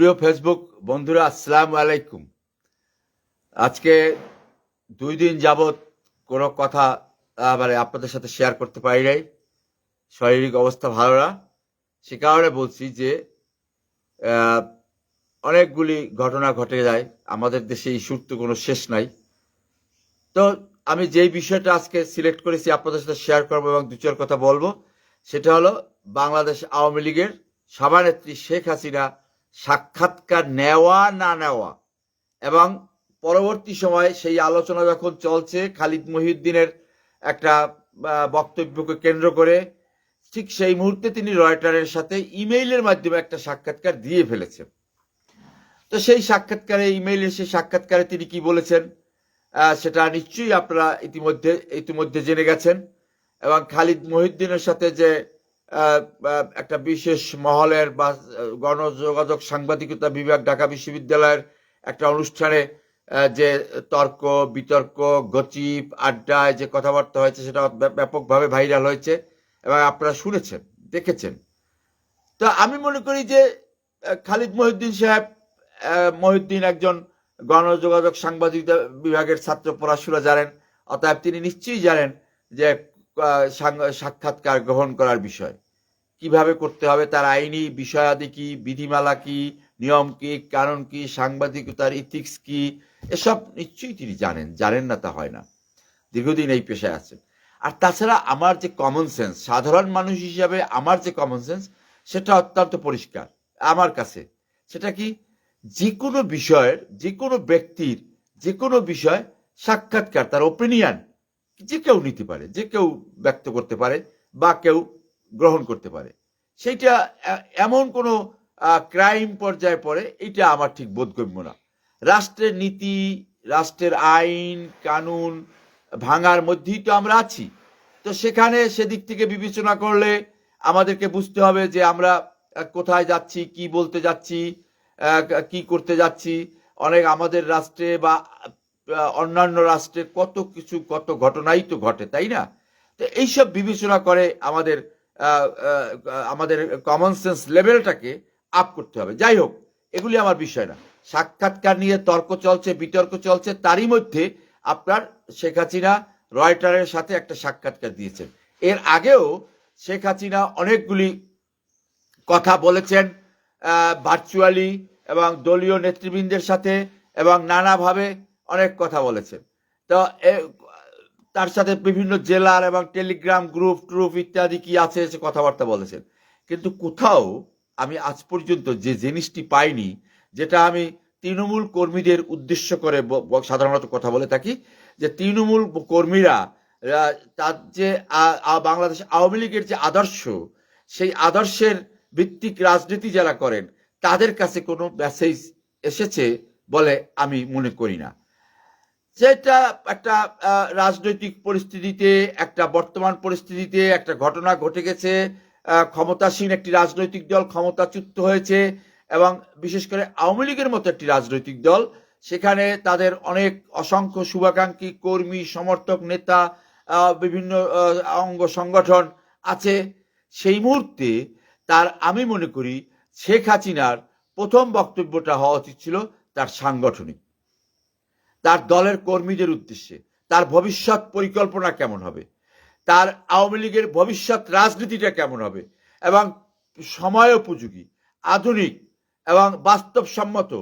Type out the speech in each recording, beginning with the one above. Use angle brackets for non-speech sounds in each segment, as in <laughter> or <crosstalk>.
প্রিয় ফেসবুক বন্ধুরা, আসসালাম আলাইকুম। আজকে দুই দিন যাবৎ কোনো কথা মানে আপনাদের সাথে শেয়ার করতে পারি নাই। শারীরিক অবস্থা ভালো না। সে কারণে বলছি যে অনেকগুলি ঘটনা ঘটে যায়। আমাদের দেশে ইস্যুর তো কোনো শেষ নাই। তো আমি যেই বিষয়টা আজকে সিলেক্ট করেছি আপনাদের সাথে শেয়ার করব এবং দু চার কথা বলব, সেটা হলো বাংলাদেশ আওয়ামী লীগের সভানেত্রী শেখ হাসিনা সাক্ষাৎকার নেওয়া না নেওয়া। এবং পরবর্তী সময়ে সেই আলোচনা যখন চলছে, খালিদ মহিউদ্দিনের একটা বক্তব্যকে কেন্দ্র করে, ঠিক সেই মুহূর্তে তিনি রয়টারের সাথে ইমেইলের মাধ্যমে একটা সাক্ষাৎকার দিয়ে ফেলেছেন। তো সেই সাক্ষাৎকারে ইমেইলের সেই সাক্ষাৎকারে তিনি কি বলেছেন? সেটা নিশ্চয়ই আপনারা ইতিমধ্যে ইতিমধ্যে জেনে গেছেন। এবং খালিদ মহিউদ্দিনের সাথে যে একটা বিশেষ মহলের বা গণযোগাযোগ সাংবাদিকতা বিভাগ, ঢাকা বিশ্ববিদ্যালয়ের একটা অনুষ্ঠানে যে তর্ক, বিতর্ক, গচিপ, আড্ডায় যে কথাবার্তা হয়েছে সেটা ব্যাপকভাবে ভাইরাল হয়েছে এবং আপনারা শুনেছেন, দেখেছেন। তো আমি মনে করি যে খালিদ মহিউদ্দিন সাহেব মহিউদ্দিন একজন গণযোগাযোগ সাংবাদিকতা বিভাগের ছাত্র পড়াশোনা জানেন, অতএব তিনি নিশ্চয়ই জানেন যে সাক্ষাৎকার গ্রহণ করার বিষয়। কীভাবে করতে হবে, তার আইনি বিষয়াদি কি, বিধিমালা কি, নিয়ম কি কারণ কি, সাংবাদিকতার ইথিক্স কি, এসব নিশ্চয়ই তিনি জানেন। জানেন না তা হয় না। দীর্ঘদিন এই পেশায় আছেন। আর তাছাড়া আমার যে কমন সেন্স সাধারণ মানুষ হিসাবে আমার যে কমন সেন্স সেটা অত্যন্ত পরিষ্কার আমার কাছে। সেটা কি যে কোনো বিষয়ের যে কোনো ব্যক্তির যে কোনো বিষয় সাক্ষাৎকার, তার ওপিনিয়ন যে কেউ নিতে পারে, যে কেউ ব্যক্ত করতে পারে বা কেউ গ্রহণ করতে পারে। সেইটা এমন কোনো ক্রাইম পর্যায়ে পড়ে এটা আমার ঠিক বোধগম্য না। রাষ্ট্রের নীতি, রাষ্ট্রের আইন, কানুন ভাঙার মধ্যেই তো আমরা আছি। তো সেখানে সেদিক থেকে বিবেচনা করলে আমাদেরকে বুঝতে হবে যে আমরা কোথায় যাচ্ছি, কি বলতে যাচ্ছি কি করতে যাচ্ছি। অনেক আমাদের রাষ্ট্রে বা অন্যান্য রাষ্ট্রে কত কিছু, কত ঘটনাই তো ঘটে, তাই না? তো এইসব বিবেচনা করে আমাদের আমাদের কমন সেন্স লেভেলটাকে আপ করতে হবে। যাই হোক, এগুলি আমার বিষয় না। সাক্ষাৎকার নিয়ে তর্ক চলছে, বিতর্ক চলছে, তারই মধ্যে আপনার শেখ হাসিনা রয়টারের সাথে একটা সাক্ষাৎকার দিয়েছেন। এর আগেও শেখ হাসিনা অনেকগুলি কথা বলেছেন ভার্চুয়ালি এবং দলীয় নেতৃবৃন্দের সাথে এবং নানাভাবে অনেক কথা বলেছেন তো তার সাথে বিভিন্ন জেলার এবং টেলিগ্রাম গ্রুপ, ট্রুপ ইত্যাদি কি আছে সে কথাবার্তা বলেছেন। কিন্তু কোথাও আমি আজ পর্যন্ত যে জিনিসটি পাইনি, যেটা আমি তৃণমূল কর্মীদের উদ্দেশ্য করে সাধারণত কথা বলে থাকি, যে তৃণমূল কর্মীরা তার যে বাংলাদেশ আওয়ামী লীগের যে আদর্শ, সেই আদর্শের ভিত্তিক রাজনীতি যারা করেন, তাদের কাছে কোনো মেসেজ এসেছে বলে আমি মনে করি না। যেটা একটা রাজনৈতিক পরিস্থিতিতে, একটা বর্তমান পরিস্থিতিতে একটা ঘটনা ঘটে গেছে ক্ষমতাসীন একটি রাজনৈতিক দল ক্ষমতাচ্যুত হয়েছে এবং বিশেষ করে আওয়ামী লীগের মতো একটি রাজনৈতিক দল। সেখানে তাদের অনেক অসংখ্য শুভাকাঙ্ক্ষী কর্মী, সমর্থক, নেতা বিভিন্ন অঙ্গ সংগঠন আছে। সেই মুহূর্তে তার, আমি মনে করি, শেখ হাসিনার প্রথম বক্তব্যটা হওয়া উচিত ছিল তার সাংগঠনিক। তার দলের কর্মীদের উদ্দেশ্যে। তার ভবিষ্যৎ পরিকল্পনা কেমন হবে? তার আওয়ামী লীগের ভবিষ্যৎ রাজনীতিটা কেমন হবে? এবং সময় উপযোগী, আধুনিক এবং বাস্তবসম্মত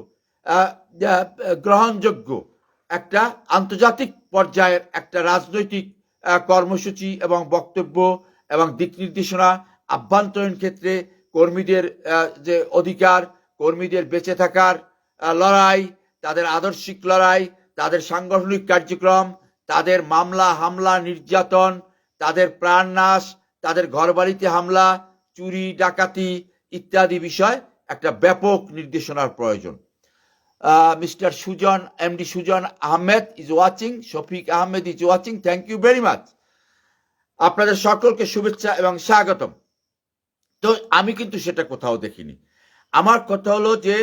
গ্রহণযোগ্য একটা আন্তর্জাতিক পর্যায়ের একটা রাজনৈতিক কর্মসূচি এবং বক্তব্য এবং দিক নির্দেশনা আভ্যন্তরীণ ক্ষেত্রে কর্মীদের যে অধিকার, কর্মীদের বেঁচে থাকার লড়াই, তাদের আদর্শিক লড়াই তাদের সাংগঠনিক কার্যক্রম, তাদের মামলা, হামলা, নির্যাতন, তাদের প্রাণনাশ, তাদের ঘরবাড়িতে হামলা, চুরি, ডাকাতি ইত্যাদি বিষয় একটা ব্যাপক নির্দেশনার প্রয়োজন। Mister Sujan, MD Sujan Ahmed is watching Shafiq Ahmed is watching thank you very much আপনাদের সকলকে শুভেচ্ছা এবং স্বাগতম। তো আমি কিন্তু সেটা কোথাও দেখিনি। আমার কথা হলো যে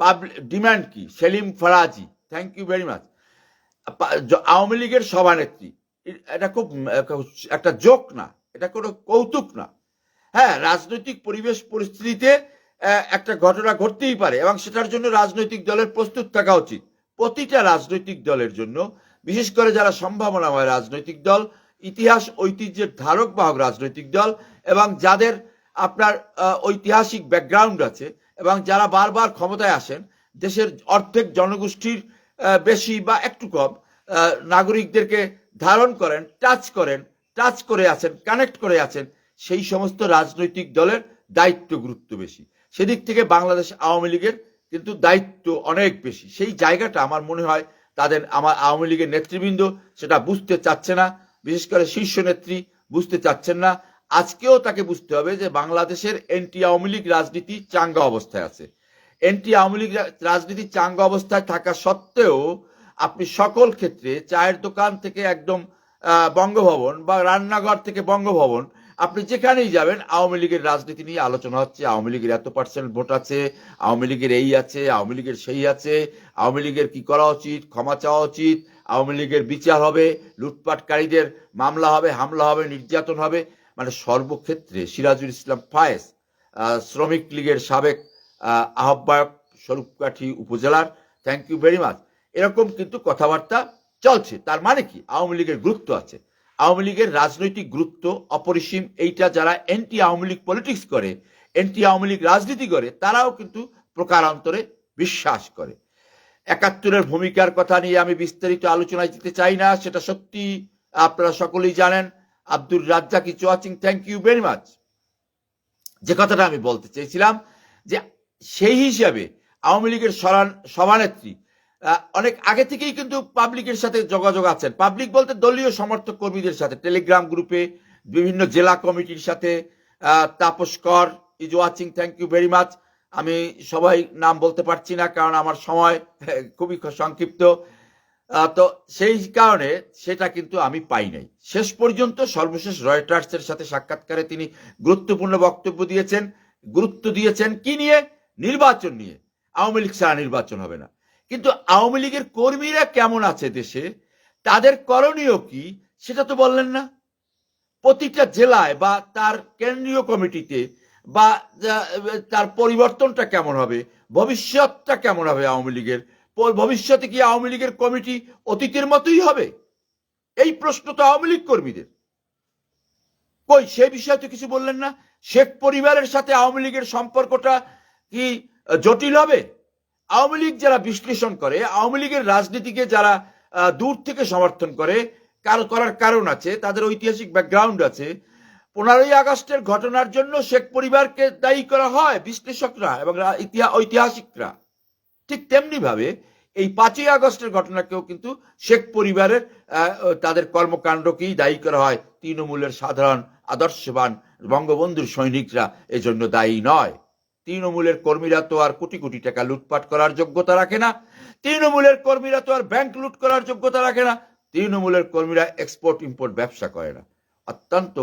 পাবলিক ডিমান্ড কি? Salim Faraji thank you very much Awami লীগের সভানেত্রী। এটা খুব একটা জোক না, এটা কোনো কৌতুক না। হ্যাঁ রাজনৈতিক পরিবেশ পরিস্থিতিতে একটা ঘটনা ঘটতেই পারে এবং সেটার জন্য রাজনৈতিক দলের প্রস্তুত থাকা উচিত। প্রতিটা রাজনৈতিক দলের জন্য, বিশেষ করে যারা সম্ভাবনাময় রাজনৈতিক দল, ইতিহাস, ঐতিহ্যের ধারক বাহক রাজনৈতিক দল এবং যাদের আপনার ঐতিহাসিক ব্যাকগ্রাউন্ড আছে এবং যারা বারবার ক্ষমতায় আসেন, দেশের অর্ধেক জনগোষ্ঠীর বেশি বা একটু কম নাগরিকদেরকে ধারণ করেন টাচ করেন টাচ করে আছেন কানেক্ট করে আছেন, সেই সমস্ত রাজনৈতিক দলের দায়িত্ব গুরুত্ব বেশি। সেদিক থেকে বাংলাদেশ আওয়ামী লীগের কিন্তু দায়িত্ব অনেক বেশি। সেই জায়গাটা আমার মনে হয় তাদের আমার আওয়ামী লীগের নেতৃবৃন্দ সেটা বুঝতে চাচ্ছে না, বিশেষ করে শীর্ষ নেত্রী বুঝতে চাচ্ছেন না। আজকেও তাকে বুঝতে হবে যে বাংলাদেশের এনটি আওয়ামী লীগ রাজনীতি চাঙ্গা অবস্থায় আছে। এনটি আওয়ামী লীগ রাজনীতি চাঙ্গা অবস্থায় থাকা সত্ত্বেও আপনি সকল ক্ষেত্রে চায়ের দোকান থেকে একদম বঙ্গভবন বা রান্নাঘর থেকে বঙ্গভবন, আপনি যেখানেই যাবেন, আওয়ামী লীগের রাজনীতি নিয়ে আলোচনা হচ্ছে। আওয়ামী লীগের এত পার্সেন্ট ভোট আছে, আওয়ামী লীগের এই আছে, আওয়ামী লীগের সেই আছে, আওয়ামী লীগের কি করা উচিত, ক্ষমা চাওয়া উচিত, আওয়ামী লীগের বিচার হবে, লুটপাটকারীদের মামলা হবে, হামলা হবে, নির্যাতন হবে। মানে সর্বক্ষেত্রে সিরাজুল ইসলাম ফায়েজ শ্রমিক লীগের সাবেক আহ্বায়ক স্বরূপকাঠি উপজেলার থ্যাংক ইউ ভেরি মাচ এরকম কিন্তু কথাবার্তা চলছে। তার মানে কি? আওয়ামী লীগের গুরুত্ব আছে। আওয়ামী লীগের রাজনৈতিক গুরুত্ব অপরিসীম। এইটা যারা এন্টি আওয়ামী লীগ পলিটিক্স করে এন্টি আওয়ামী লীগ রাজনীতি করে, তারাও কিন্তু প্রকারান্তরে বিশ্বাস করে। একাত্তরের ভূমিকার কথা নিয়ে আমি বিস্তারিত আলোচনায় যেতে চাই না, সেটা সত্যি আপনারা সকলেই জানেন। Abdur Razzak watching thank you very much যে কথাটা আমি বলতে চেয়েছিলাম, যে সেই হিসাবে আওয়ামী লীগের সভানেত্রী অনেক আগে থেকেই কিন্তু পাবলিকের সাথে যোগাযোগ আছেন। পাবলিক বলতে দলীয় সমর্থক কর্মীদের সাথে, টেলিগ্রাম গ্রুপে, বিভিন্ন জেলা কমিটির সাথে Tapas Kar, is watching thank you very much আমি সবাই নাম বলতে পারছি না, কারণ আমার সময় খুবই সংক্ষিপ্ত। তো সেই কারণে সেটা কিন্তু আমি পাই নাই। শেষ পর্যন্ত সর্বশেষ রয়টার্সের সাথে সাক্ষাৎকারে তিনি গুরুত্বপূর্ণ বক্তব্য দিয়েছেন, গুরুত্ব দিয়েছেন। কি নিয়ে? নির্বাচন নিয়ে। আওয়ামী লীগ ছাড়া নির্বাচন হবে না। কিন্তু আওয়ামী লীগের কর্মীরা কেমন আছে দেশে? তাদের করণীয় কি? সেটা তো বললেন না। প্রতিটা জেলায় বা তার কেন্দ্রীয় কমিটিতে বা তার পরিবর্তনটা কেমন হবে? ভবিষ্যৎটা কেমন হবে আওয়ামী লীগের? ভবিষ্যতে কি আওয়ামী লীগের কমিটি অতীতের মতোই হবে? এই প্রশ্ন তো আওয়ামী লীগ কর্মীদের। কই, সে বিষয়ে তো কিছু বললেন না? শেখ পরিবারের সাথে আওয়ামী লীগের সম্পর্কটা কি, জটিল হবে? আওয়ামী লীগ যারা বিশ্লেষণ করে, আওয়ামী লীগের রাজনীতিকে যারা দূর থেকে সমর্থন করে, কার, করার কারণ আছে, তাদের ঐতিহাসিক ব্যাকগ্রাউন্ড আছে। পনেরোই আগস্টের ঘটনার জন্য শেখ পরিবারকে দায়ী করা হয় বিশ্লেষকরা এবং ঐতিহাসিকরা। ঠিক তেমনি ভাবে এই পাঁচই আগস্টের ঘটনাকেও কিন্তু শেখ পরিবারের তাদের কর্মকাণ্ডকেই দায়ী করা হয়। তৃণমূলের সাধারণ, আদর্শবান বঙ্গবন্ধুর সৈনিকরা এজন্য দায়ী নয়। তৃণমূলের কর্মীরা তো আর কোটি কোটি টাকা লুটপাট করার যোগ্যতা রাখে না। তৃণমূলের কর্মীরা তো আর ব্যাংক লুট করার যোগ্যতা রাখে না। তৃণমূলের কর্মীরা এক্সপোর্ট ইম্পোর্ট ব্যবসা করে না। অত্যন্ত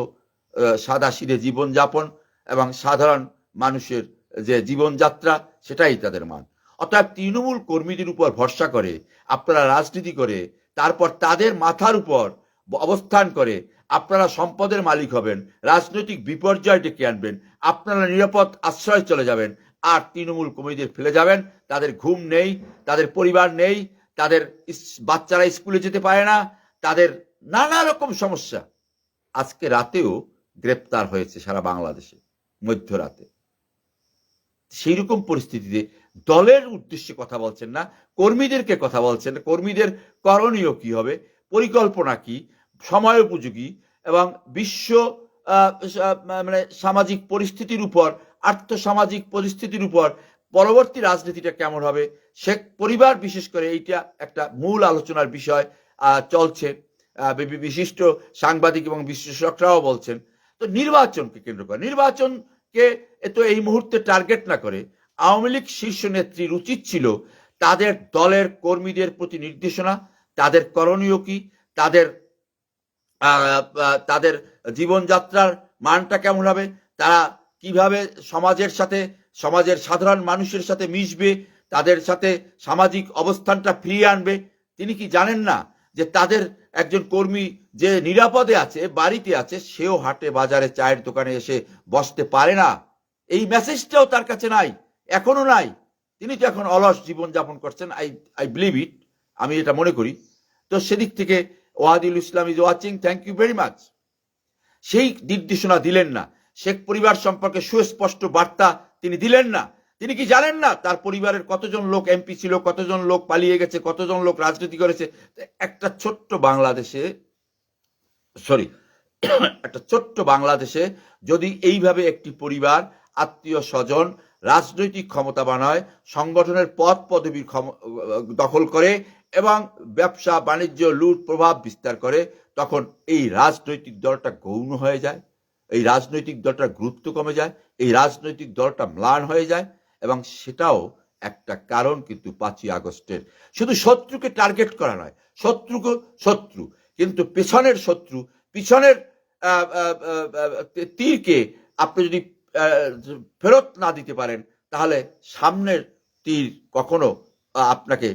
সাদা সিধে জীবনযাপন এবং সাধারণ মানুষের যে জীবনযাত্রা, সেটাই তাদের মান। অর্থাৎ তৃণমূল কর্মীদের উপর ভরসা করে, আপনারা রাজনীতি করে, তারপর তাদের মাথার উপর অবস্থান করে আপনারা সম্পদের মালিক হবেন, রাজনৈতিক বিপর্যয় ডেকে আনবেন, আপনারা নিরাপদ আশ্রয় চলে যাবেন, আর তৃণমূল কর্মীদের ফেলে যাবেন, তাদের ঘুম নেই, তাদের পরিবার নেই, তাদের বাচ্চারা স্কুলে যেতে পারে না, তাদের নানা রকম সমস্যা। আজকে রাতেও গ্রেপ্তার হয়েছে সারা বাংলাদেশে, মধ্যরাতে। সেই রকম পরিস্থিতিতে দলের উদ্দেশ্যে কথা বলছেন না, কর্মীদেরকে কথা বলছেন, কর্মীদের করণীয় কি হবে, পরিকল্পনা কি সময় উপযোগী এবং বিশ্ব মানে সামাজিক পরিস্থিতির উপর, আর্থসামাজিক পরিস্থিতির উপর পরবর্তী রাজনীতিটা কেমন হবে শেখ পরিবার বিশেষ করে এইটা একটা মূল আলোচনার বিষয় চলছে বিশিষ্ট সাংবাদিক এবং বিশ্লেষকরাও বলছেন। তো নির্বাচনকে কেন্দ্র করে, নির্বাচনকে তো এই মুহূর্তে টার্গেট না করে আওয়ামী লীগ শীর্ষ নেত্রীর উচিত ছিল তাদের দলের কর্মীদের প্রতি নির্দেশনা, তাদের করণীয় কি, তাদের তাদের জীবনযাত্রার মানটা কেমন হবে? তারা কীভাবে সমাজের সাথে, সমাজের সাধারণ মানুষের সাথে মিশবে, তাদের সাথে সামাজিক অবস্থানটা ফিরিয়ে আনবে? তিনি কি জানেন না যে তাদের একজন কর্মী যে নিরাপদে আছে, বাড়িতে আছে, সেও হাটে বাজারে চায়ের দোকানে এসে বসতে পারে না? এই মেসেজটাও তার কাছে নাই, এখনও নাই। তিনি তো এখন অলস জীবন যাপন করছেন আই আই বিলিভ ইট আমি এটা মনে করি। তো সেদিক থেকে Wadil Islam is watching, thank you very much. সেই নির্দেশনা দিলেন না। শেখ পরিবার সম্পর্কে সুস্পষ্ট বার্তা তিনি দিলেন না। তিনি কি জানেন না? তার পরিবারের কতজন লোক এমপি ছিল, কতজন লোক পালিয়ে গেছে, কতজন লোক রাজনীতি করেছে? একটা ছোট্ট বাংলাদেশে সরি <coughs> একটা ছোট্ট বাংলাদেশে যদি এইভাবে একটি পরিবার, আত্মীয় স্বজন রাজনৈতিক ক্ষমতা বানায়, সংগঠনের পদ পদবীর দখল করে এবং ব্যবসা বাণিজ্য, লুট, প্রভাব বিস্তার করে তখন এই রাজনৈতিক দলটা গৌণ হয়ে যায়, এই রাজনৈতিক দলটার গুরুত্ব কমে যায়, এই রাজনৈতিক দলটা ম্লান হয়ে যায় এবং সেটাও একটা কারণ কিন্তু পাঁচই আগস্টের। শুধু শত্রুকে টার্গেট করা নয়, শত্রুকে শত্রু, কিন্তু পেছনের শত্রু, পিছনের তীরকে আপনি যদি ফেরত না দিতে পারেন, তাহলে সামনের তীর কখনো আপনাকে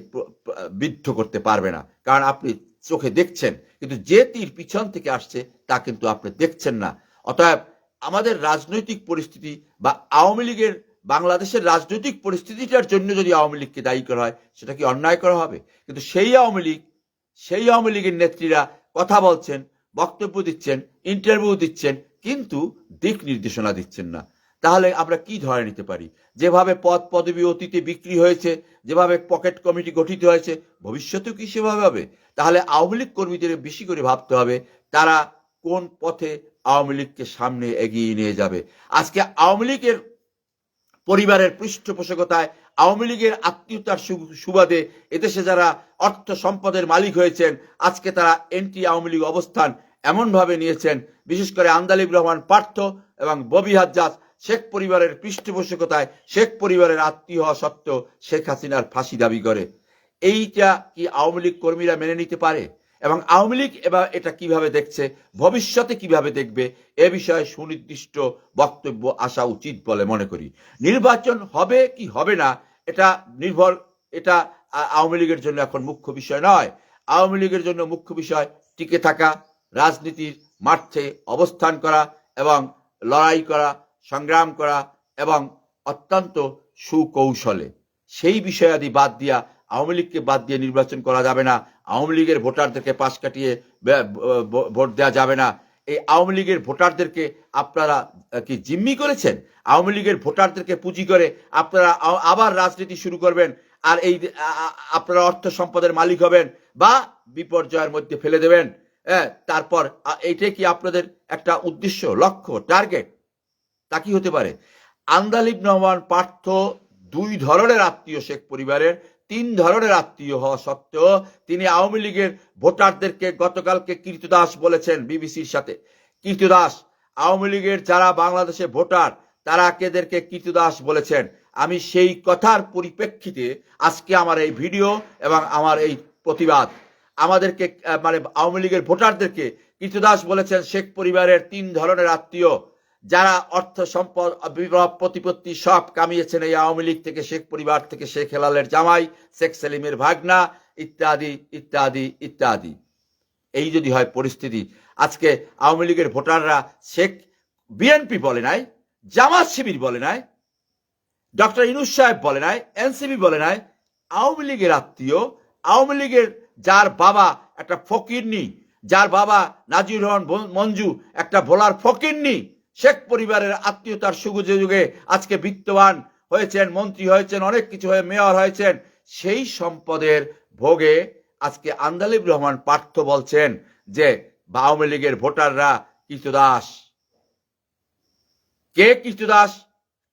বিদ্ধ করতে পারবে না। কারণ আপনি চোখে দেখছেন, কিন্তু যে তীর পিছন থেকে আসছে, তা কিন্তু আপনি দেখছেন না। অতএব আমাদের রাজনৈতিক পরিস্থিতি বা আওয়ামী লীগের, বাংলাদেশের রাজনৈতিক পরিস্থিতিটার জন্য যদি আওয়ামী লীগকে দায়ী করা হয়, সেটা কি অন্যায় করা হবে? কিন্তু সেই আওয়ামী লীগ, সেই আওয়ামী লীগের নেত্রীরা কথা বলছেন, বক্তব্য দিচ্ছেন ইন্টারভিউ দিচ্ছেন, কিন্তু দিক নির্দেশনা দিচ্ছেন না। তাহলে আমরা কি ধরে নিতে পারি? যেভাবে পদ পদবি অতীতে বিক্রি হয়েছে, যেভাবে পকেট কমিটি গঠিত হয়েছে, ভবিষ্যতেও কি সেভাবে হবে? তাহলে আওয়ামী লীগ কর্মীদের বেশি করে ভাবতে হবে, তারা কোন পথে আওয়ামী লীগকে সামনে এগিয়ে নিয়ে যাবে? আজকে আওয়ামী লীগের পরিবারের পৃষ্ঠপোষকতায়, আওয়ামী লীগের আত্মীয়তার সুবাদে এদেশে যারা অর্থ সম্পদের মালিক হয়েছেন, আজকে তারা এন্টি আওয়ামী লীগ অবস্থান এমনভাবে নিয়েছেন। বিশেষ করে আন্দালিব রহমান পার্থ এবং ববি হাজ্জাজ শেখ পরিবারের পৃষ্ঠপোষকতায় শেখ পরিবারের আত্মীয় হওয়া সত্ত্বেও শেখ হাসিনার ফাঁসি দাবি করে। এইটা কি আওয়ামী লীগ কর্মীরা মেনে নিতে পারে? এবং আওয়ামী লীগ এবার এটা কীভাবে দেখছে? ভবিষ্যতে কীভাবে দেখবে? এ বিষয়ে সুনির্দিষ্ট বক্তব্য আসা উচিত বলে মনে করি। নির্বাচন হবে কি হবে না, এটা নির্ভর, এটা আওয়ামী লীগের জন্য এখন মুখ্য বিষয় নয়। আওয়ামী লীগের জন্য মুখ্য বিষয় টিকে থাকা, রাজনীতির মাঠে অবস্থান করা এবং লড়াই করা সংগ্রাম করা এবং অত্যন্ত সুকৌশলে। সেই বিষয়াদি বাদ দিয়া আওয়ামী লীগকে বাদ দিয়ে নির্বাচন করা যাবে না। আওয়ামী লীগের ভোটারদেরকে পাশ কাটিয়ে ভোট দেওয়া যাবে না। এই আওয়ামী লীগের ভোটারদেরকে আপনারা কি জিম্মি করেছেন? আওয়ামী লীগের ভোটারদেরকে পুঁজি করে আপনারা আবার রাজনীতি শুরু করবেন আর এই আপনারা অর্থ সম্পদের মালিক হবেন বা বিপর্যয়ের মধ্যে ফেলে দেবেন। হ্যাঁ তারপর এইটাই কি আপনাদের একটা উদ্দেশ্য, লক্ষ্য টার্গেট তা কি হতে পারে? আন্দালিব রহমান পার্থ দুই ধরনের আত্মীয় শেখ পরিবারের, তিন ধরনের আত্মীয় হওয়া সত্ত্বেও তিনি আওয়ামী লীগের ভোটারদেরকে গতকালকে কীর্তিদাস বলেছেন বিবিসির সাথে। কীর্তিদাস, আওয়ামী লীগের যারা বাংলাদেশে ভোটার, তারা কেদেরকে কীর্তিদাস বলেছেন? আমি সেই কথার পরিপ্রেক্ষিতে আজকে আমার এই ভিডিও এবং আমার এই প্রতিবাদ। আমাদেরকে মানে আওয়ামী লীগের ভোটারদেরকে কীর্তিদাস বলেছেন শেখ পরিবারের তিন ধরনের আত্মীয়। যারা অর্থ সম্পদ বিবাহ প্রতিপত্তি সব কামিয়েছেন এই আওয়ামী লীগ থেকে শেখ পরিবার থেকে শেখ হেলালের জামাই, শেখ সেলিমের ভাগনা, ইত্যাদি ইত্যাদি ইত্যাদি। এই যদি হয় পরিস্থিতি, আজকে আওয়ামী লীগের ভোটাররা শেখ, বিএনপি বলে নাই, জামাত শিবির বলে নাই, ডক্টর ইনুস সাহেব বলে নাই এনসিবি বলে নাই, আওয়ামী লীগের আত্মীয়, আওয়ামী লীগের যার বাবা একটা ফকিরনি, যার বাবা নাজির রহমান মঞ্জু একটা ভোলার ফকিরনি শেখ পরিবারের আত্মীয়তার সুযোগে যুগে আজকে বিত্তবান হয়েছেন, মন্ত্রী হয়েছেন, অনেক কিছু হয়ে মেয়র হয়েছেন, সেই সম্পদের ভোগে আজকে আন্দালিব রহমান পার্থ বলছেন যে, আওয়ামী লীগের ভোটাররা কৃতদাস কে কৃতদাস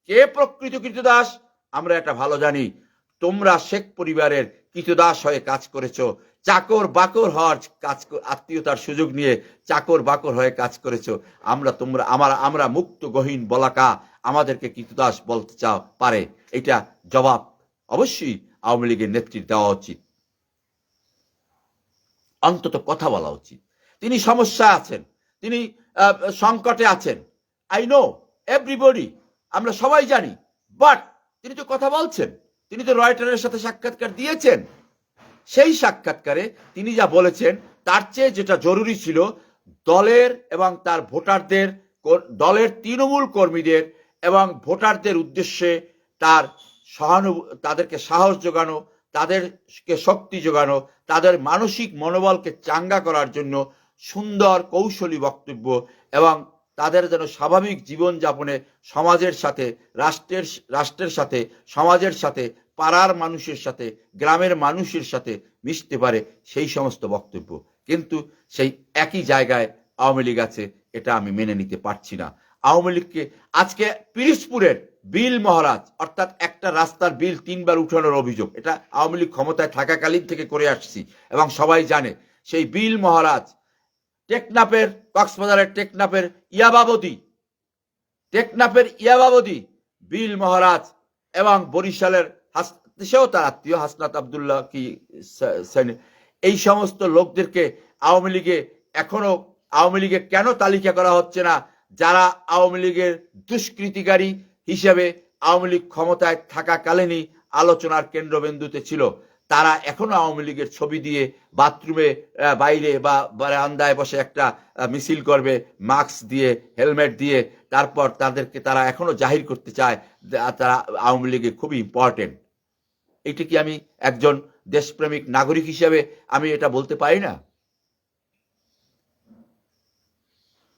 কে প্রকৃত কৃতদাস আমরা এটা ভালো জানি। তোমরা শেখ পরিবারের কৃতদাস হয়ে কাজ করেছ। চাকর বাকর হওয়ার কাজ আত্মীয়তার সুযোগ নিয়ে চাকর বাকর হয়ে কাজ করেছ। আমরা তোমরা, আমার, আমরা মুক্ত গহীন বলাকা আমাদেরকে কৃতদাস বলতে চাও, পারে। এটা জবাব অবশ্যই আওয়ামী লীগের নেতৃত্ব দেওয়া উচিত। অন্তত কথা বলা উচিত। তিনি সমস্যা আছেন। তিনি সংকটে আছেন। আই নো এভরিবডি আমরা সবাই জানি। বাট তিনি তো কথা বলছেন। তিনি তো রয়টারের সাথে সাক্ষাৎকার দিয়েছেন। সেই সাক্ষাৎকারে তিনি যা বলেছেন, তার চেয়ে যেটা জরুরি ছিল, দলের এবং তার ভোটারদের দলের তৃণমূল কর্মীদের এবং ভোটারদের উদ্দেশ্যে তার সহানুভূ তাদেরকে সাহস যোগানো, তাদেরকে শক্তি যোগানো, তাদের মানসিক মনোবলকে চাঙ্গা করার জন্য সুন্দর কৌশলী বক্তব্য এবং তাদের যেন স্বাভাবিক জীবনযাপনে সমাজের সাথে, রাষ্ট্রের রাষ্ট্রের সাথে, সমাজের সাথে পাড়ার মানুষের সাথে, গ্রামের মানুষের সাথে মিশতে পারে সেই সমস্ত বক্তব্য। কিন্তু সেই একই জায়গায় আওয়ামী লীগ আছে, এটা আমি মেনে নিতে পারছি না। আওয়ামী লীগকে আজকে পিরিসপুরের বিল মহারাজ, অর্থাৎ একটা রাস্তার বিল তিনবার উঠানোর অভিযোগ, এটা আওয়ামী লীগ ক্ষমতায় থাকাকালীন থেকে করে আসছি, এবং সবাই জানে, সেই বিল মহারাজ টেকনাপের কক্সবাজারের টেকনাপের ইয়াবাবতী টেকনাফের ইয়াবাবতী বিল মহারাজ এবং বরিশালের সেও তার আত্মীয়, হাসনাত আবদুল্লাহ কি এই সমস্ত লোকদেরকে আওয়ামী লীগে এখনও, আওয়ামী লীগে কেন তালিকা করা হচ্ছে না? যারা আওয়ামী লীগের দুষ্কৃতিকারী হিসেবে আওয়ামী লীগ ক্ষমতায় থাকাকালীনই আলোচনার কেন্দ্রবিন্দুতে ছিল, তারা এখনও আওয়ামী লীগের ছবি দিয়ে বাথরুমে বাইরে বা বারান্দায় বসে একটা মিছিল করবে, মাস্ক দিয়ে, হেলমেট দিয়ে, তারপর তাদেরকে তারা এখনও জাহির করতে চায় তারা আওয়ামী লীগে খুবই ইম্পর্টেন্ট এটা কি আমি একজন দেশপ্রেমিক নাগরিক হিসেবে আমি এটা বলতে পারি না?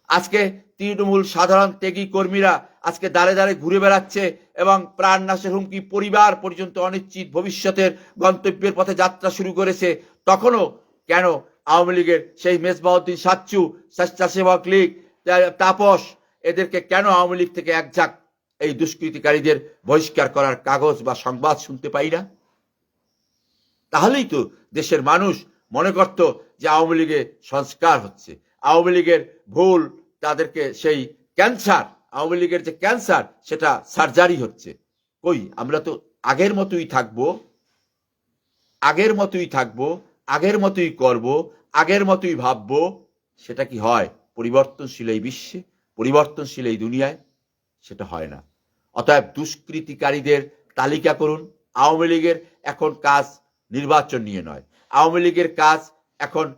আজকে তৃণমূল সাধারণ ত্যাগী কর্মীরা আজকে দাঁড়ে দাঁড়ে ঘুরে বেড়াচ্ছে এবং প্রাণ নাশের হুমকি পরিবার পর্যন্ত অনিশ্চিত ভবিষ্যতের গন্তব্যের পথে যাত্রা শুরু করেছে, তখনও কেন আওয়ামী লীগের সেই মেজবাউদ্দিন সাচ্চু, স্বেচ্ছাসেবক লীগ তাপস, এদেরকে কেন আওয়ামী লীগ থেকে একঝাক এই দুষ্কৃতিকারীদের বহিষ্কার করার কাগজ বা সংবাদ শুনতে পাই না? তাহলেই তো দেশের মানুষ মনে করত যে আওয়ামী লীগে সংস্কার হচ্ছে। আওয়ামী লীগের ভুল, তাদেরকে সেই ক্যান্সার, আওয়ামী লীগের যে ক্যান্সার, সেটা সার্জারি হচ্ছে। কই, আমরা তো আগের মতোই থাকব, আগের মতোই থাকব, আগের মতোই করব, আগের মতোই ভাববো, সেটা কি হয়? পরিবর্তনশীল এই বিশ্বে, পরিবর্তনশীল এই দুনিয়ায়, সেটা হয় না। অতএব দুষ্কৃতিকারীদের তালিকা করুন। আওয়ামী লীগের এখন কাজ নির্বাচন নিয়ে নয়। আওয়ামী লীগের কাজ এখন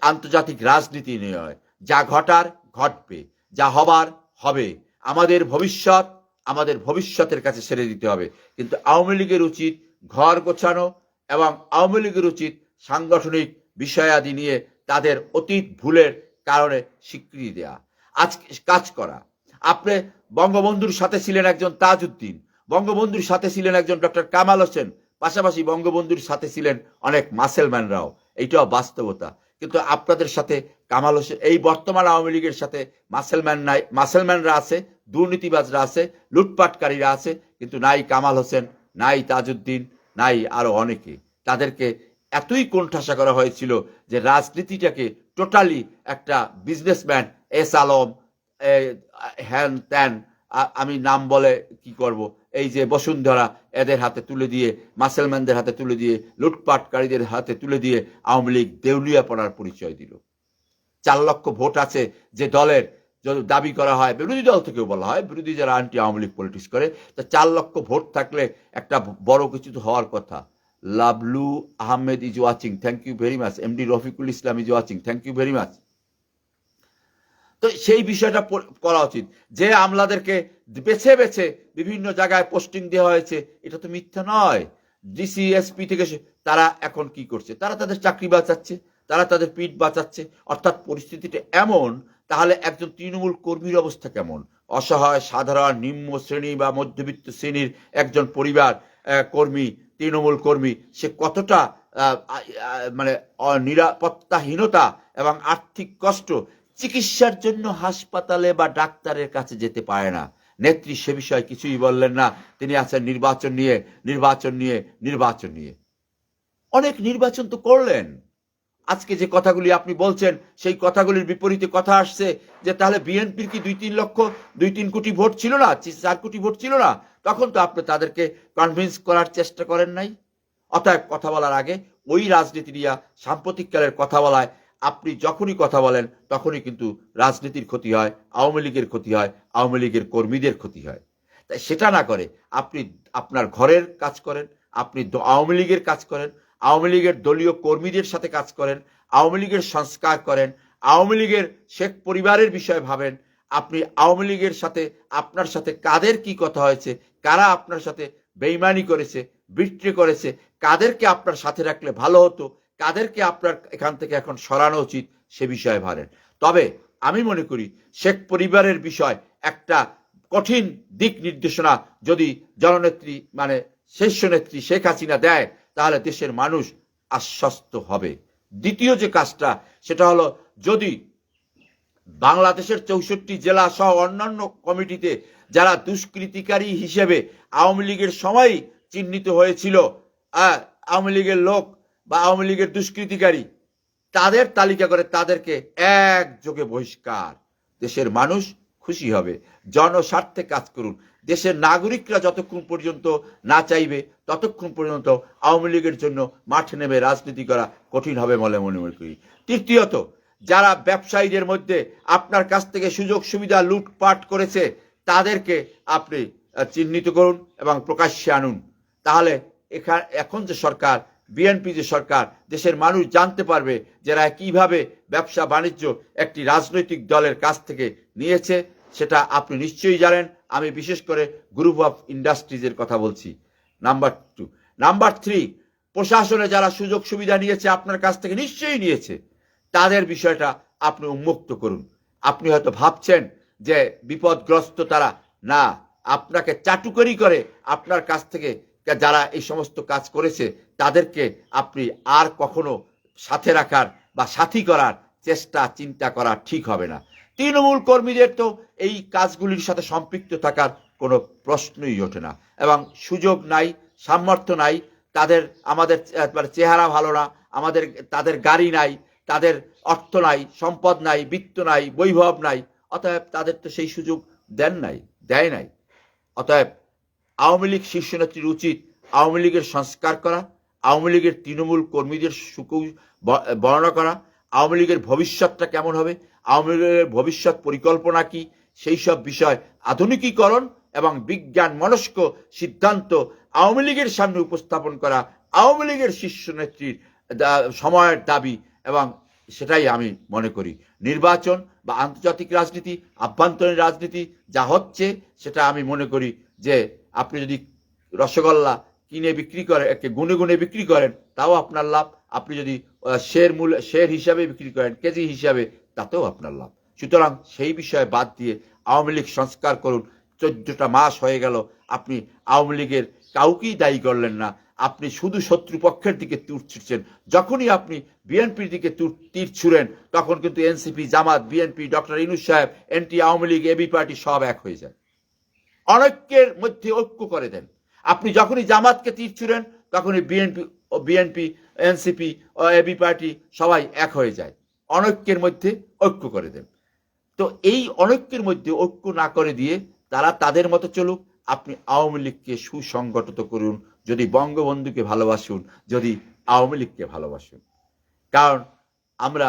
আন্তর্জাতিক রাজনীতি নিয়ে নয়। যা ঘটার, ঘটবে। যা হবার, হবে। আমাদের ভবিষ্যৎ, আমাদের ভবিষ্যতের কাছে ছেড়ে দিতে হবে। কিন্তু আওয়ামী লীগের উচিত ঘর গোছানো এবং আওয়ামী লীগের উচিত সাংগঠনিক বিষয়াদি নিয়ে তাদের অতীত ভুলের কারণে স্বীকৃতি দেয়া। আজ কাজ করা। আপনি বঙ্গবন্ধুর সাথে ছিলেন একজন তাজউদ্দিন। বঙ্গবন্ধুর সাথে ছিলেন একজন ডক্টর কামাল হোসেন। পাশাপাশি বঙ্গবন্ধুর সাথে ছিলেন অনেক মাসেলম্যানরাও এইটাও বাস্তবতা। কিন্তু আপনাদের সাথে কামাল হোসেন, এই বর্তমান আওয়ামী লীগের সাথে মাসেলম্যান নাই মাসেলম্যানরা আছে, দুর্নীতিবাজরা আছে, লুটপাটকারীরা আছে, কিন্তু নাই কামাল হোসেন, নাই তাজউদ্দিন, নাই আরও অনেকে। তাদেরকে এতই কোণঠাসা করা হয়েছিল যে রাজনীতিটাকে টোটালি একটা বিজনেসম্যান এস আলম হ্যান ত্যান আমি নাম বলে কি করব? এই যে বসুন্ধরা, এদের হাতে তুলে দিয়ে, মাসেলম্যানদের হাতে তুলে দিয়ে, লুটপাটকারীদের হাতে তুলে দিয়ে আওয়ামী লীগ দেউলিয়া পড়ার পরিচয় দিল। চার লক্ষ ভোট আছে যে দলের, যদি দাবি করা হয়, বিরোধী দল থেকেও বলা হয়, বিরোধী যারা আন্টি আওয়ামী লীগ পলিটিক্স করে, তা চার লক্ষ ভোট থাকলে একটা বড় কিছু তো হওয়ার কথা। Lovlu Ahmed is watching thank you very much MD Rafiqul Islam is watching thank you very much তো সেই বিষয়টা করা উচিত। যে আমলাদেরকে বেছে বেছে বিভিন্ন জায়গায় পোস্টিং দেওয়া হয়েছে, এটা তো মিথ্যা নয়। ডিসিএসপি থেকে তারা এখন কি করছে? তারা তাদের চাকরি বাঁচাচ্ছে, তারা তাদের পিঠ বাঁচাচ্ছে। অর্থাৎ পরিস্থিতিটা এমন, তাহলে একজন তৃণমূল কর্মীর অবস্থা কেমন? অসহায়, সাধারণ, নিম্ন শ্রেণি বা মধ্যবিত্ত শ্রেণির একজন পরিবার কর্মী, তৃণমূল কর্মী, সে কতটা মানে নিরাপত্তাহীনতা এবং আর্থিক কষ্ট চিকিৎসার জন্য হাসপাতালে বা ডাক্তারের কাছে যেতে পারে না। নেত্রী সে বিষয়ে কিছুই বললেন না। তিনি আছেন নির্বাচন নিয়ে নির্বাচন নিয়ে নির্বাচন নিয়ে। অনেক নির্বাচন তো করলেন। আজকে যে কথাগুলি আপনি বলছেন, সেই কথাগুলির বিপরীতে কথা আসছে যে তাহলে বিএনপির কি দুই তিন লক্ষ, দুই তিন কোটি ভোট ছিল না চার কোটি ভোট ছিল না? তখন তো আপনি তাদেরকে কনভিন্স করার চেষ্টা করেন নাই। অতএব কথা বলার আগে ওই রাজনীতি নিয়ে সাম্প্রতিককালের কথা বলায় আপনি যখনই কথা বলেন, তখনই কিন্তু রাজনীতির ক্ষতি হয়, আওয়ামী লীগের ক্ষতি হয়, আওয়ামী লীগের কর্মীদের ক্ষতি হয়। তাই সেটা না করে আপনি আপনার ঘরের কাজ করেন, আপনি আওয়ামী লীগের কাজ করেন, আওয়ামী লীগের দলীয় কর্মীদের সাথে কাজ করেন, আওয়ামী লীগের সংস্কার করেন, আওয়ামী লীগের শেখ পরিবারের বিষয়ে ভাবেন, আপনি আওয়ামী লীগের সাথে আপনার সাথে কাদের কি কথা হয়েছে, কারা আপনার সাথে বেইমানি করেছে, বিট্রে করেছে, কাদেরকে আপনার সাথে রাখলে ভালো হতো কাদেরকে আপনার এখান থেকে এখন সরানো উচিত সে বিষয়ে ভারেন তবে আমি মনে করি শেখ পরিবারের বিষয় একটা কঠিন দিক নির্দেশনা যদি জননেত্রী মানে শীর্ষ নেত্রী শেখ হাসিনা দেয়, তাহলে দেশের মানুষ আশ্বস্ত হবে। দ্বিতীয় যে কাজটা, সেটা হলো যদি বাংলাদেশের চৌষট্টি জেলা সহ অন্যান্য কমিটিতে যারা দুষ্কৃতিকারী হিসেবে আওয়ামী লীগের সময় চিহ্নিত হয়েছিল আওয়ামী লীগের লোক বা আওয়ামী লীগের দুষ্কৃতিকারী, তাদের তালিকা করে তাদেরকে একযোগে বহিষ্কার। দেশের মানুষ খুশি হবে। জনস্বার্থে কাজ করুন। দেশের নাগরিকরা যতক্ষণ পর্যন্ত না চাইবে, ততক্ষণ পর্যন্ত আওয়ামী লীগের জন্য মাঠে নেমে রাজনীতি করা কঠিন হবে বলে মনে মনে করি। তৃতীয়ত, যারা ব্যবসায়ীদের মধ্যে আপনার কাছ থেকে সুযোগ সুবিধা লুটপাট করেছে, তাদেরকে আপনি চিহ্নিত করুন এবং প্রকাশ্যে আনুন। তাহলে এখানে এখন যে সরকার বিএনপি যে সরকার, দেশের মানুষ জানতে পারবে যারা কীভাবে ব্যবসা বাণিজ্য একটি রাজনৈতিক দলের কাছ থেকে নিয়েছে, সেটা আপনি নিশ্চয়ই জানেন। আমি বিশেষ করে গ্রুপ অফ ইন্ডাস্ট্রিজের কথা বলছি। নাম্বার টু নাম্বার থ্রি প্রশাসনে যারা সুযোগ সুবিধা নিয়েছে আপনার কাছ থেকে নিশ্চয়ই নিয়েছে। তাদের বিষয়টা আপনি উন্মুক্ত করুন। আপনি হয়তো ভাবছেন যে বিপদগ্রস্ত তারা। না, আপনাকে চাটুকরি করে আপনার কাছ থেকে যারা এই সমস্ত কাজ করেছে, তাদেরকে আপনি আর কখনো সাথে রাখার বা সাথী করার চেষ্টা, চিন্তা করা ঠিক হবে না। তৃণমূল কর্মীদের তো এই কাজগুলির সাথে সম্পৃক্ত থাকার কোনো প্রশ্নই ওঠে না এবং সুযোগ নাই, সামর্থ্য নাই, তাদের, আমাদের চেহারা ভালো না, আমাদের, তাদের গাড়ি নাই, তাদের অর্থ নাই, সম্পদ নাই, বৃত্ত নাই, বৈভব নাই, অতএব তাদের তো সেই সুযোগ দেন নাই, দেয় নাই। অতএব আওয়ামী লীগ শীর্ষ নেত্রীর উচিত আওয়ামী লীগের সংস্কার করা, আওয়ামী লীগের তৃণমূল কর্মীদের ব- বর্ণনা করা, আওয়ামী লীগের ভবিষ্যৎটা কেমন হবে, আওয়ামী লীগের ভবিষ্যৎ পরিকল্পনা কি, সেই সব বিষয় আধুনিকীকরণ এবং বিজ্ঞান মনস্ক সিদ্ধান্ত আওয়ামী লীগের সামনে উপস্থাপন করা আওয়ামী লীগের শীর্ষ নেত্রীর সময়ের দাবি এবং সেটাই আমি মনে করি। নির্বাচন বা আন্তর্জাতিক রাজনীতি, আভ্যন্তরীণ রাজনীতি যা হচ্ছে সেটা আমি মনে করি যে আপনি যদি রসগোল্লা কিনে বিক্রি করেন, একে গুনে গুনে বিক্রি করেন, তাও আপনার লাভ। আপনি যদি শের মূল্য শের হিসাবে বিক্রি করেন, কেজি হিসাবে, তাতেও আপনার লাভ। সুতরাং সেই বিষয়ে বাদ দিয়ে আওয়ামী লীগ সংস্কার করুন। চোদ্দটা মাস হয়ে গেল, আপনি আওয়ামী লীগের কাউকেই দায়ী করলেন না। আপনি শুধু শত্রুপক্ষের দিকে তীর ছুটছেন। যখনই আপনি বিএনপির দিকে তীর ছুড়েন, তখন কিন্তু NCP, Jamaat, BNP, doctor Yunus সাহেব, anti Awami League, AB party সব এক হয়ে যায়। অনৈক্যের মধ্যে ঐক্য করে দেন। আপনি যখনই জামাতকে তীর ছুড়েন, তখনই BNP BNP NCP AB party সবাই এক হয়ে যায়। অনৈক্যের মধ্যে ঐক্য করে দেন। তো এই অনৈক্যের মধ্যে ঐক্য না করে দিয়ে তারা তাদের মতো চলুক। আপনি আওয়ামী লীগকে সুসংগঠিত করুন, যদি বঙ্গবন্ধুকে ভালোবাসুন, যদি আওয়ামী লীগকে ভালোবাসুন। কারণ আমরা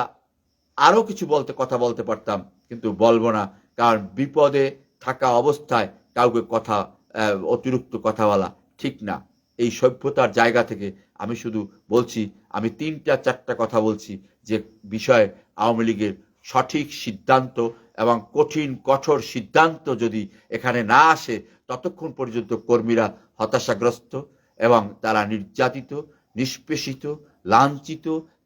আরও কিছু বলতে, কথা বলতে পারতাম, কিন্তু বলব না, কারণ বিপদে থাকা অবস্থায় কাউকে কথা অতিরিক্ত কথা বলা ঠিক না। এই সভ্যতার জায়গা থেকে আমি শুধু বলছি, আমি তিনটা, চারটা কথা বলছি যে বিষয়ে আওয়ামী লীগের সঠিক সিদ্ধান্ত এবং কঠিন, কঠোর সিদ্ধান্ত যদি এখানে না আসে, ততক্ষণ পর্যন্ত কর্মীরা হতাশাগ্রস্ত এবং তারা নির্যাতিত, নিষ্পেষিত, লাঞ্ছিত,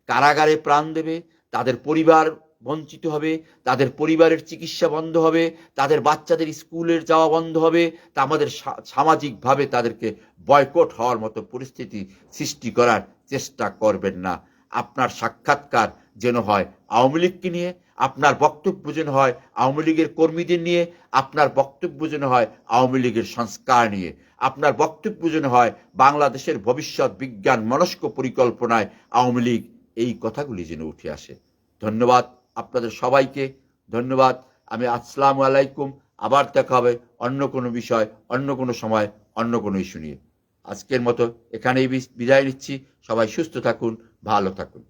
কারাগারে প্রাণ দেবে, তাদের পরিবার বঞ্চিত হবে, তাদের পরিবারের চিকিৎসা বন্ধ হবে, তাদের বাচ্চাদের স্কুলের যাওয়া বন্ধ হবে, তা আমাদের সামাজিকভাবে তাদেরকে বয়কট হওয়ার মতো পরিস্থিতি সৃষ্টি করার চেষ্টা করবেন না। আপনার সাক্ষাৎকার যেন হয় আওয়ামী লীগকে নিয়ে, আপনার বক্তব্য যেন হয় আওয়ামী লীগের কর্মীদের নিয়ে, আপনার বক্তব্য যেন হয় আওয়ামী লীগের সংস্কার নিয়ে, আপনার বক্তব্য যেন হয় বাংলাদেশের ভবিষ্যৎ বিজ্ঞান মনস্ক পরিকল্পনায় আওয়ামী লীগ এই কথাগুলি যেন উঠে আসে। ধন্যবাদ। আপনাদের সবাইকে ধন্যবাদ। আমি আসসালামু আলাইকুম। আবার দেখা হবে অন্য কোনো বিষয়, অন্য কোনো সময়, অন্য কোনো ইস্যু নিয়ে। আজকের মতো এখানেই বিদায় নিচ্ছি। সবাই সুস্থ থাকুন, ভালো থাকুন।